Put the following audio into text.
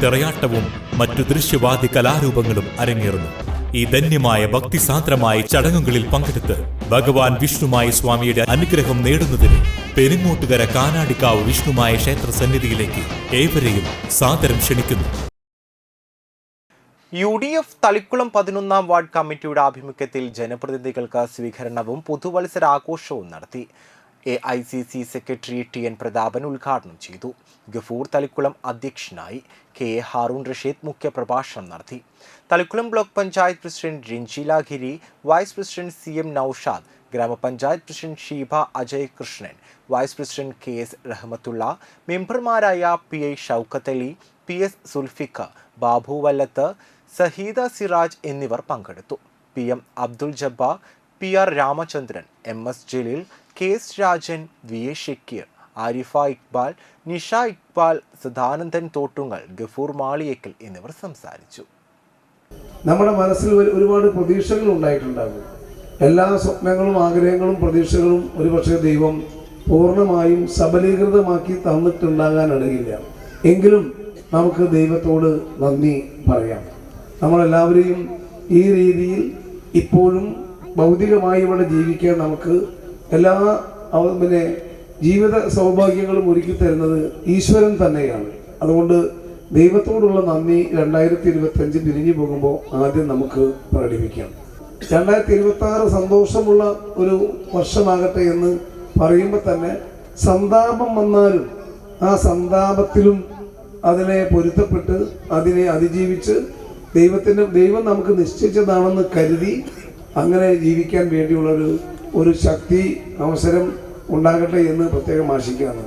തിറയാട്ടവും മറ്റു ദൃശ്യവാദി കലാരൂപങ്ങളും അരങ്ങേറുന്നു. ഈ ധന്യമായ ഭക്തിസാന്ദ്രമായ ചടങ്ങുകളിൽ പങ്കെടുത്ത് ഭഗവാൻ വിഷ്ണുമായ സ്വാമിയുടെ അനുഗ്രഹം നേടുന്നതിന് പെരുങ്ങോട്ടുകര കാനാടിക്കാവ് വിഷ്ണുമായ ക്ഷേത്ര സന്നിധിയിലേക്ക് ഏവരെയും സാദരം ക്ഷണിക്കുന്നു. യു ഡി എഫ് തളിക്കുളം പതിനൊന്നാം വാർഡ് കമ്മിറ്റിയുടെ ആഭിമുഖ്യത്തിൽ ജനപ്രതിനിധികൾക്ക് സ്വീകരണവും പുതുവത്സരാഘോഷവും നടത്തി. A I C C secretary T N Prathapan ഉദ്ഘാടനം ചെയ്തു. ഗഫൂർ തളിക്കുളം അധ്യക്ഷനായി കെ എ ഹാറൂൺ റഷീദ് മുഖ്യപ്രഭാഷണം നടത്തി. Thalikkulam block panchayat president Ranjila Giri vice president C M Naushad ഗ്രാമപഞ്ചായത്ത് president Sheeba Ajay Krishnan vice president K S Rahmathulla മെമ്പർമാരായ P I Shoukath Ali P S Sulfikka Babu Vallath Saheeda Siraj എന്നിവർ പങ്കെടുത്തു. P M Abdul Jabbar P R Ramachandran M S Jaleel K S Rajan V A Shakeer Arifa Iqbal Nisha Iqbal Sadanandan Thottungal Gafoor Maliyekkal എന്നിവർ സംസാരിച്ചു. നമ്മുടെ മനസ്സിൽ ഒരുപാട് പ്രതീക്ഷകൾ ഉണ്ടായിട്ടുണ്ടാകും. എല്ലാ സ്വപ്നങ്ങളും ആഗ്രഹങ്ങളും പ്രതീക്ഷകളും ഒരുപക്ഷെ ദൈവം പൂർണമായും സബലീകൃതമാക്കി തന്നിട്ടുണ്ടാകാൻ എങ്കിലും നമുക്ക് ദൈവത്തോട് നന്ദി പറയാം. നമ്മളെല്ലാവരെയും ഈ രീതിയിൽ ഇപ്പോഴും ഭൗതികമായി ഇവിടെ ജീവിക്കാൻ നമുക്ക് എല്ലാ പിന്നെ ജീവിത സൗഭാഗ്യങ്ങളും ഒരുക്കി തരുന്നത് ഈശ്വരൻ തന്നെയാണ്. അതുകൊണ്ട് ദൈവത്തോടുള്ള നന്ദി രണ്ടായിരത്തി ഇരുപത്തി അഞ്ച് പിരിഞ്ഞു പോകുമ്പോൾ ആദ്യം നമുക്ക് പ്രകടിപ്പിക്കാം. രണ്ടായിരത്തി ഇരുപത്തി ആറ് സന്തോഷമുള്ള ഒരു വർഷമാകട്ടെ എന്ന് പറയുമ്പോൾ തന്നെ സന്താപം വന്നാലും ആ സന്താപത്തിലും അതിനെ പൊരുത്തപ്പെട്ട് അതിനെ അതിജീവിച്ച് ദൈവത്തിന്റെ ദൈവം നമുക്ക് നിശ്ചയിച്ചതാണെന്ന് കരുതി അങ്ങനെ ജീവിക്കാൻ വേണ്ടിയുള്ളൊരു ഒരു ശക്തി അവസരം ഉണ്ടാകട്ടെ എന്ന് പ്രത്യേകം ആശിക്കുകയാണ്.